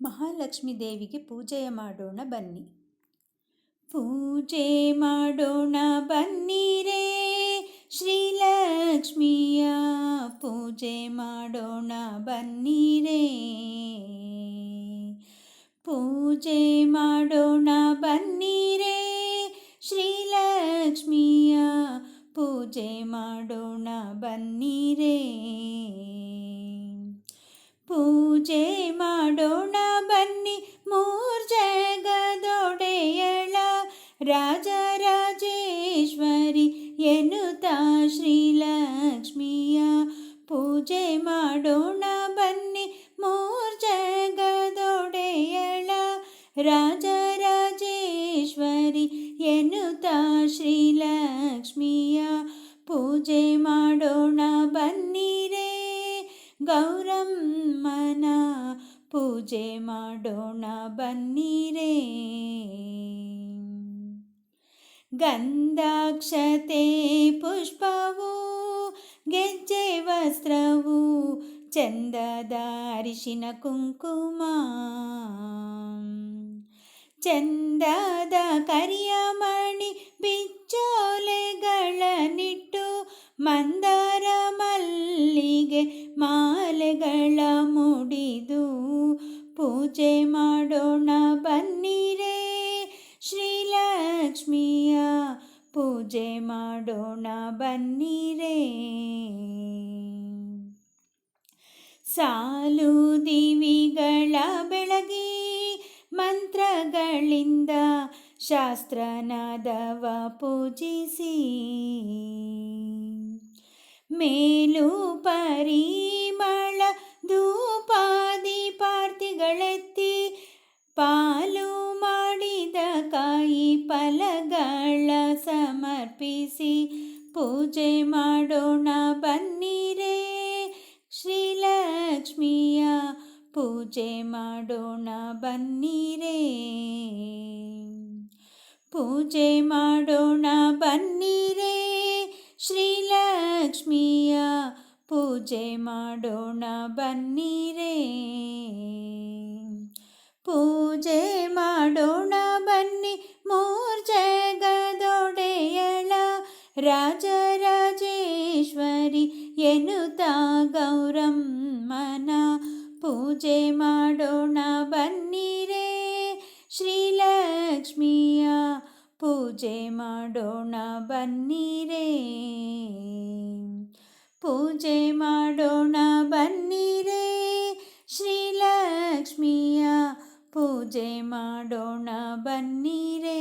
ಮಹಾಲಕ್ಷ್ಮೀ ದೇವಿಗೆ ಪೂಜೆಯ ಮಾಡೋಣ ಬನ್ನಿ. ಪೂಜೆ ಮಾಡೋಣ ಬನ್ನಿರೇ, ಶ್ರೀಲಕ್ಷ್ಮಿಯ ಪೂಜೆ ಮಾಡೋಣ ಬನ್ನಿರೇ. ಪೂಜೆ ಮಾಡೋಣ ಬನ್ನಿರೇ, ಶ್ರೀಲಕ್ಷ್ಮಿಯ ಪೂಜೆ ಮಾಡೋಣ ಬನ್ನಿರೇ. ಪೂಜೆ ಮಾಡೋಣ ಬನ್ನಿರೇ ಗೌರಮ್ಮನ ಪೂಜೆ ಮಾಡೋಣ ಬನ್ನಿರೇ. ಗಂಧಾಕ್ಷತೆ ಪುಷ್ಪವು ಗೆಜ್ಜೆ ವಸ್ತ್ರವು ಚಂದದ ಅರಿಶಿನ ಕುಂಕುಮ. ಚಂದದ ಕರಿಯ ಶ್ರೀಲಕ್ಷ್ಮಿಯ ಪೂಜೆ ಮಾಡೋಣ ಬನ್ನಿರೇ. ಸಾಲು ದಿವಿಗಳ ಬೆಳಗಿ ಮಂತ್ರಗಳಿಂದ ಶಾಸ್ತ್ರನಾದವ ಪೂಜಿಸಿ. ಮೇಲು ಪರಿಮಳ ಪೂಜೆ ಮಾಡೋಣ ಬನ್ನಿರೇ. ಶ್ರೀಲಕ್ಷ್ಮಿಯ ಪೂಜೆ ಮಾಡೋಣ ಬನ್ನಿರೇ. ಪೂಜೆ ಮಾಡೋಣ ಬನ್ನಿರೇ. ಶ್ರೀಲಕ್ಷ್ಮಿಯ ಪೂಜೆ ಮಾಡೋಣ ಬನ್ನಿರೇ. ಪೂಜೆ ಮಾಡೋಣ ಬನ್ನಿ ರಾಜರಾಜೇಶ್ವರಿ ಎನ್ನುತ್ತಾ ಗೌರಮ್ಮನ ಪೂಜೆ ಮಾಡೋಣ ಬನ್ನಿರೇ ಶ್ರೀಲಕ್ಷ್ಮಿಯ ಪೂಜೆ ಮಾಡೋಣ ಬನ್ನಿರೇ ಪೂಜೆ ಮಾಡೋಣ ಬನ್ನಿರೇ ಶ್ರೀಲಕ್ಷ್ಮಿಯ ಪೂಜೆ ಮಾಡೋಣ ಬನ್ನಿರೇ